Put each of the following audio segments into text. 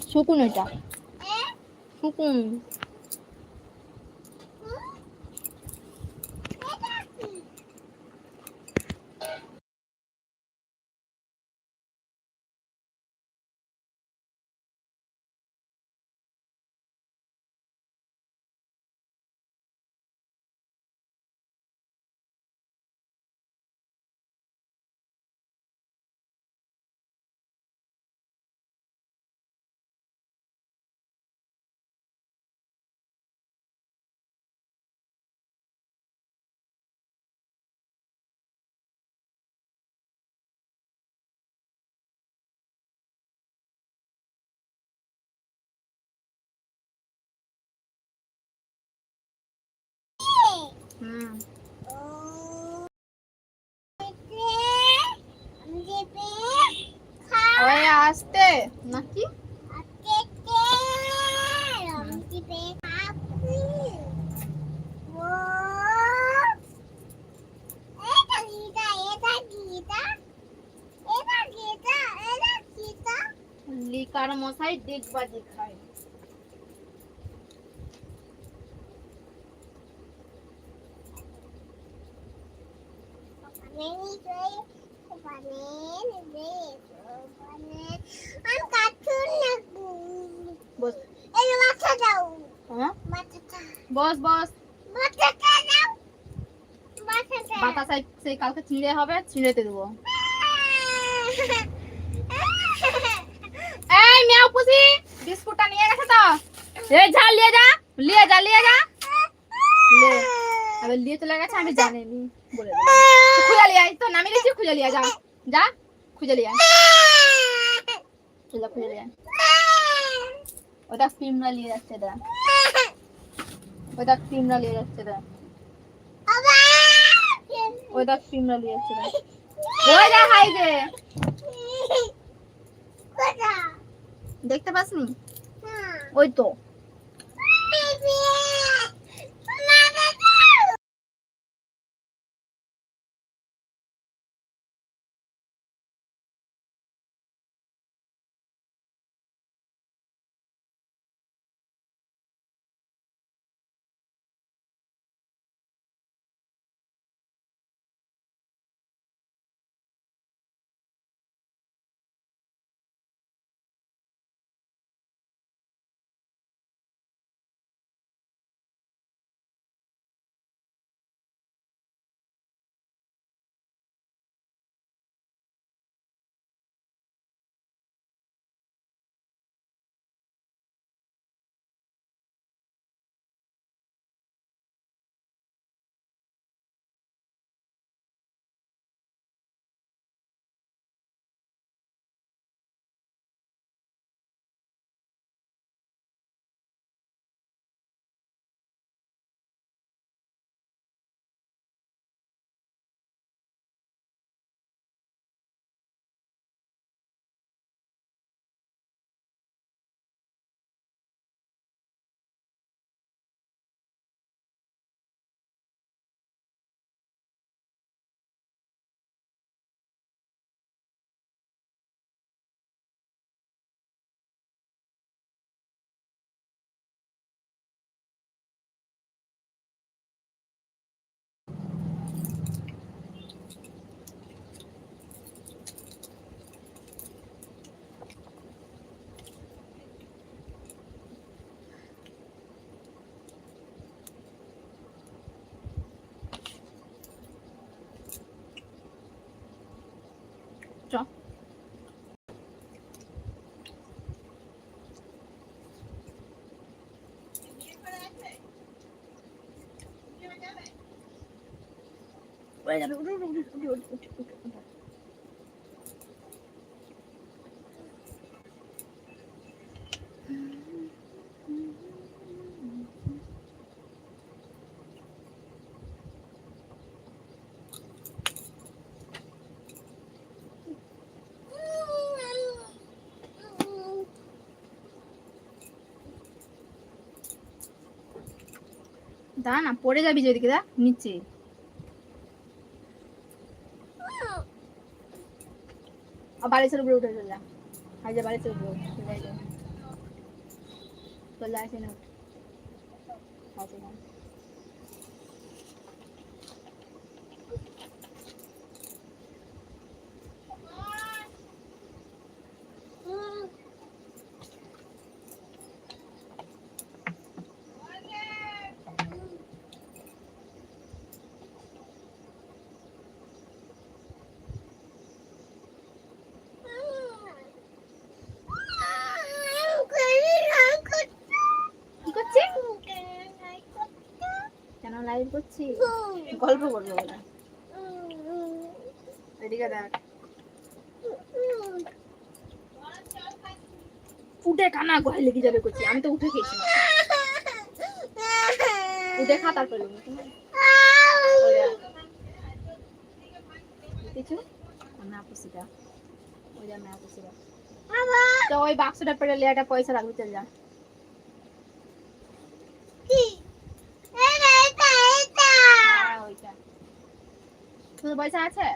소금을 짜. 소금. ওই আসতে। নাকি? লিকার মশাই দেখবাজি খায় আমি কার্টুন দেখব বস। হ্যাঁ? বস বস। সেই কালকে চিঁড়ে হবে চিঁড়েতে দেবো। এই মিয়াও পুষি বিস্কুটটা নিয়ে গেছে তো। এই যা নিয়ে যা নিয়ে যা নিয়ে যা। আবার নিয়ে চলে গেছে আমি জানিনি বলে খুঁজে লিয়ে আয় তো নামি গেছি খুঁজে লিয়ে যা। যা খুঁজে লিয়ে আয়। খুঁজে লিয়ে আয়। ওটা ক্রিমরা নিয়ে যাচ্ছে দা ওটা ক্রিমরা নিয়ে যাচ্ছে দা ওটা ক্রিমরা নিয়ে যাচ্ছে দা যা হাই দে দেখতে পাসনি ওই তো পড়ে না পড়ে যাবি যেদিকে দা নিচে। বালেশ্বর উপরে উঠে চললাম আজ বালেশ্বর উপরে চলে চলে আসে না আসে না লাইভ করছি গল্প করব বলে। এদিকে দেখ। উঠে গলায় লেগে যাবে করছি আমি তো উঠে খেয়েছি উঠে খা তারপরে নেব, কেমন? ওই যে আপুসিটা তো ওই বাক্সটা পেরে লিয়াটা পয়সা রাখবি চল যা হ্যাঁ, ওইটা তোর পয়সা আছে?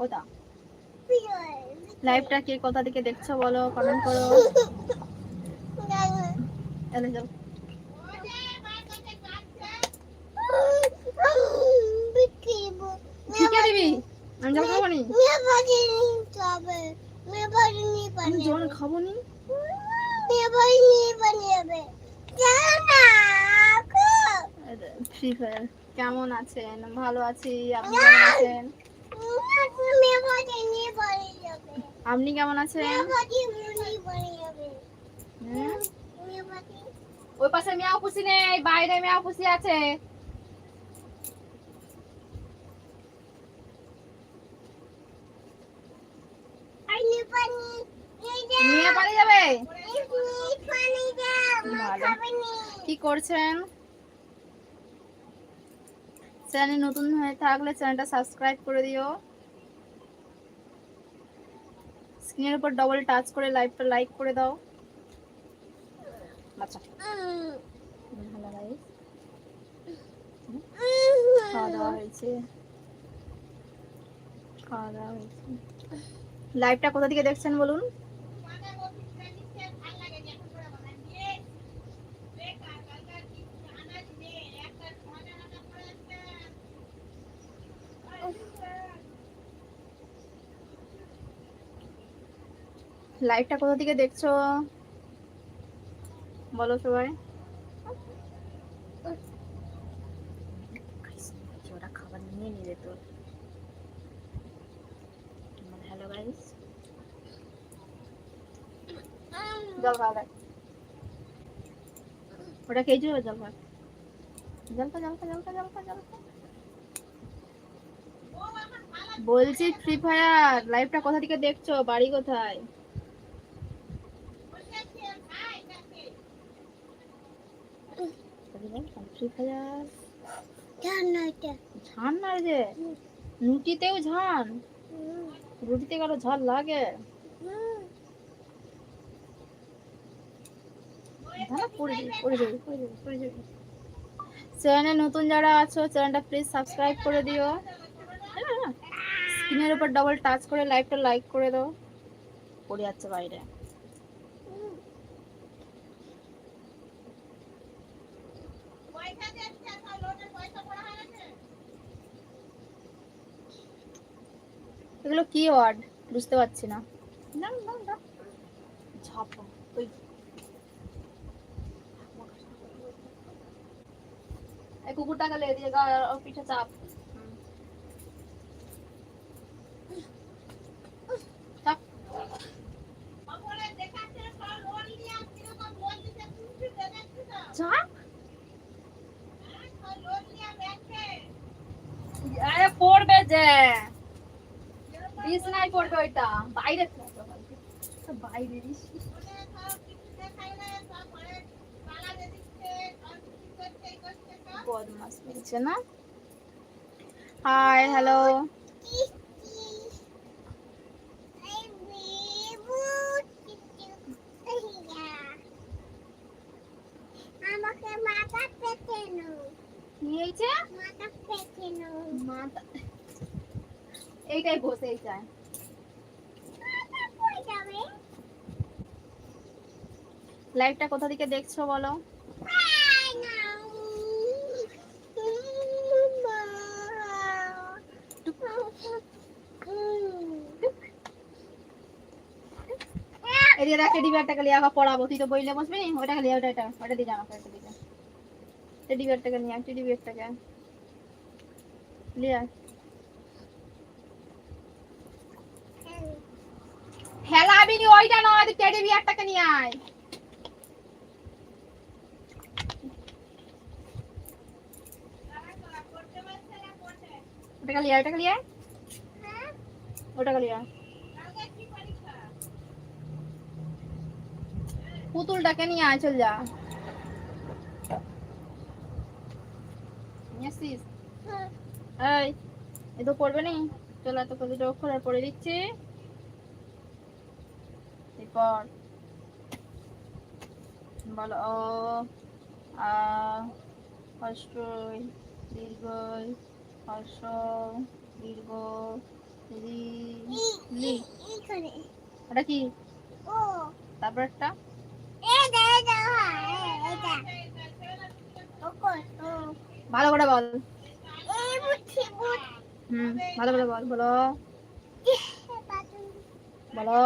কোথা? লাইভটা কে কোথা থেকে দেখছ বলো কমেন্ট করো। এলে যাও শিখে দিবি? আমি জল খাব নি? আমি খাব নি? ফ্রি ফায়ার কেমন আছেন ভালো আছি আপনি কেমন আছেন আপনি কেমন আছেন ওই পাশে মিয়াও পুষি নেই বাইরে মিয়াও পুষি আছে নিয়ে পালিয়ে যাবে কি করছেন চ্যানেল নতুন হয়ে থাকলে চ্যানেলটা সাবস্ক্রাইব করে দিও। স্ক্রিনের উপর ডবল টাচ করে লাইভটা লাইক করে দাও। আচ্ছা। খাওয়া দাওয়া হয়েছে। খাওয়া দাওয়া হয়েছে। লাইভটা কোথা থেকে দেখছেন বলুন? লাইভটা কোথা থেকে দেখছ? বলো সবাই। ওরা খাবার নিয়ে নিবে তোর হ্যালো গাইস জল খাওয়া ওটা খেয়েছো জল খা জল খা জল খা জল খা জল খা জল খা। বলছি ফ্রি ফায়ার লাইভটা কোথা থেকে দেখছ? বাড়ি কোথায়? ফ্রি ফায়ার ঝান না যে রুটিতেও ঝান রুটিতে কারও ঝাল লাগে। চ্যানেলে নতুন যারা আছো, চ্যানেলটা প্লিজ সাবস্ক্রাইব করে দিও। স্ক্রিনের উপর ডবল টাচ করে লাইভটা লাইক করে দাও। পড়ে যাচ্ছে বাইরে। এগুলো কি ওয়ার্ড বুঝতে পারছি না। কুকুরটাকে লে দিয়ে গা পিঠে চাপ। চাপ চাপ আরে পড়বে যে বিছনায় পড়বে ওইটা বাইরে বাইরে বদমাস বলছে না? হাই হ্যালো আমাকে মাথা পেতে নো কি হয়েছে মাথা পেতে নো মাথা এইটাই বসে এইটাই লাইভটা কোথা থেকে দেখছ বলো? এদিকে লিয়ে আবার পড়াবো। তুই তো বইলে বসবি? নি ওটাকে লিয়ে ওটা এটা ওটা দিয়ে জামা ওটা দিয়ে টেডি বিয়ারটাকে নিয়ে টেডি বিয়ারটাকে লিয়ে খেলাবি নি ওইটা নয় তুই টেডি বিয়ারটাকে নিয়ে আয়। লিয়ে লিয়ে লিয়ে পুতুলটাকে নিয়ে আয় চল যা। আসছিস? এই এ তো পড়বে নি। চল এত কবিতা অক্ষর পড়ে দিচ্ছি। এরপর বলো অ আ হস্রই দীর্ঘই হর্ষ দীর্ঘ লি ওটা কি তারপর একটা ভালো করে বল হুম ভালো করে বল বলো বলো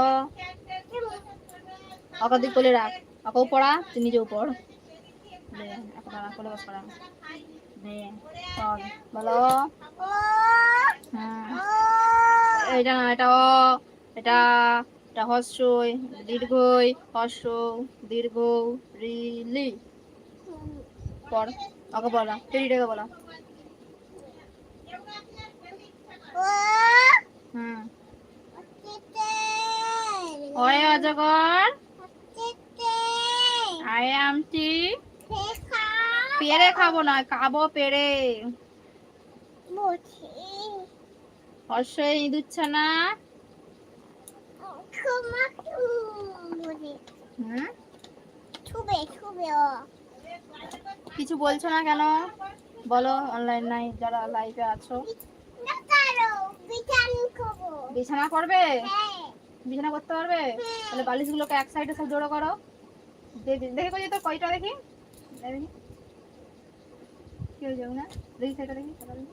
অকা তুই কোলে রাখ। অকাও পড়া তুই নিজেও পড়। দে কোলে বস পড়া। দে পড় বলো। হ্যাঁ। এটা না এটা অ এটা এটা হর্ষই দীর্ঘই হর্ষ দীর্ঘ রি লি পড় ওকে বলা। টেডিটাকে বলা হুম ওয়ে অজগর। আই আমটি পেরে খাব না খাব পেরে। হর্ষই ইঁদুচ্ছে না? কিছু বলছো না কেন? বলো অনলাইন নাই যারা লাইভে আছো। বিছানা করবে? বিছানা করতে পারবে? তাহলে বালিশগুলোকে এক সাইডে সব জড়ো করো। দেখি কই তো কয়টা দেখি? দেখি কি হয়ে যাবে না দেখি সেটা দেখি সেটা দেখি।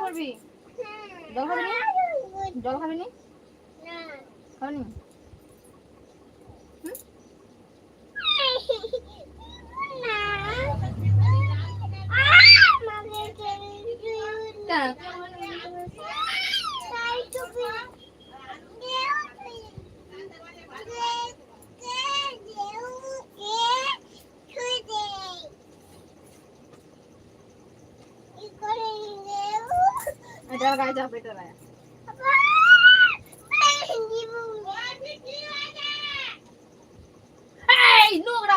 পড়বি? জল খাবি জল খাবি নি খাবি নি হুম? কেন? এটা গায়ে চাপ এটা গায়ে এই নোংরা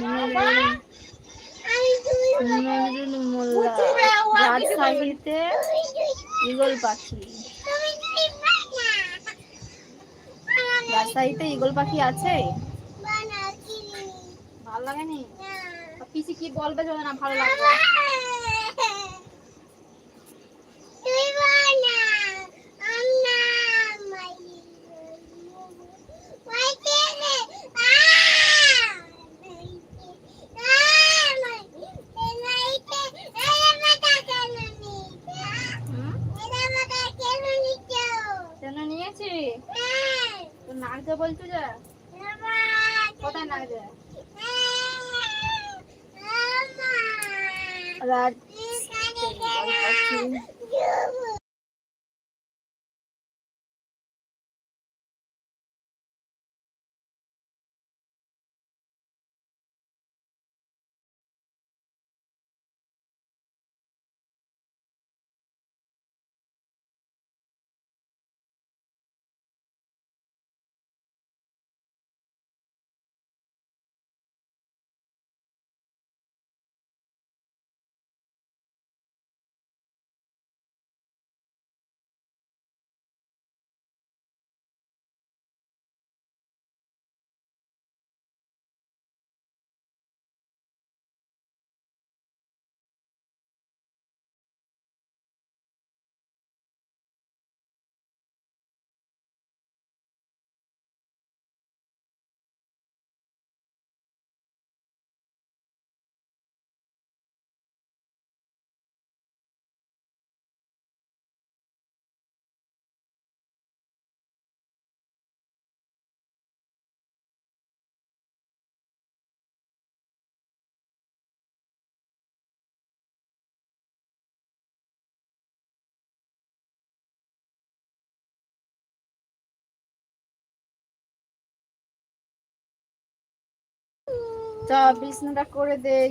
ডাকতে চল রাজশাহীতে ইগল পাখি রাজশাহীতে ইগল পাখি আছে? ভালো লাগেনি? পিসি কি বলবে যদি না ভালো লাগবে Mainan. তা বিছনাটা করে দেই।